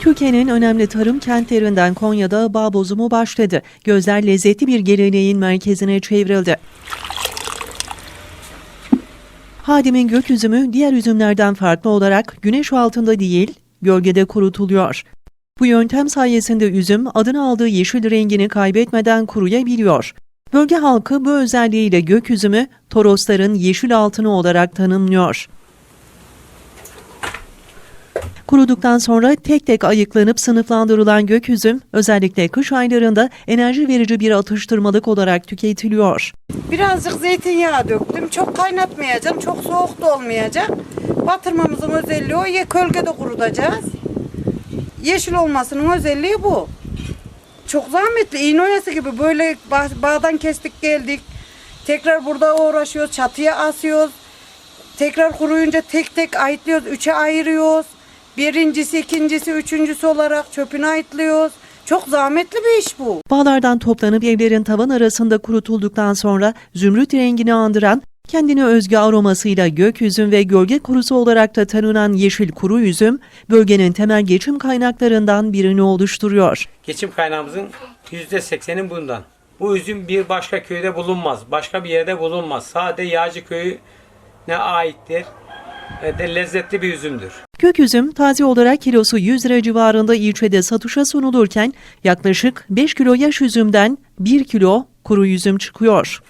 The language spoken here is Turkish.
Türkiye'nin önemli tarım kentlerinden Konya'da bağ bozumu başladı. Gözler lezzetli bir geleneğin merkezine çevrildi. Hadim'in gök üzümü diğer üzümlerden farklı olarak güneş altında değil, gölgede kurutuluyor. Bu yöntem sayesinde üzüm adını aldığı yeşil rengini kaybetmeden kuruyabiliyor. Bölge halkı bu özelliğiyle gök üzümü Torosların yeşil altını olarak tanımlıyor. Kuruduktan sonra tek tek ayıklanıp sınıflandırılan gökyüzüm özellikle kış aylarında enerji verici bir atıştırmalık olarak tüketiliyor. Birazcık zeytinyağı döktüm. Çok kaynatmayacağım. Çok soğuk da olmayacak. Batırmamızın özelliği o. Ye kölgede kurutacağız. Yeşil olmasının özelliği bu. Çok zahmetli. İğne gibi böyle bağ- bağdan kestik geldik. Tekrar burada uğraşıyoruz. Çatıya asıyoruz. Tekrar kuruyunca tek tek ayıtlıyoruz. Üçe ayırıyoruz. Birincisi, ikincisi, üçüncüsü olarak çöpünü ayıtlıyoruz. Çok zahmetli bir iş bu. Bağlardan toplanıp evlerin tavan arasında kurutulduktan sonra zümrüt rengini andıran, kendine özgü aromasıyla gök üzüm ve gölge kurusu olarak da tanınan yeşil kuru üzüm, bölgenin temel geçim kaynaklarından birini oluşturuyor. Geçim kaynağımızın %80'i bundan. Bu üzüm bir başka köyde bulunmaz. Başka bir yerde bulunmaz. Sadece Yağcı köyüne aittir. Ve de lezzetli bir üzümdür. Kök üzüm taze olarak kilosu 100 lira civarında ilçede satışa sunulurken yaklaşık 5 kilo yaş üzümden 1 kilo kuru üzüm çıkıyor.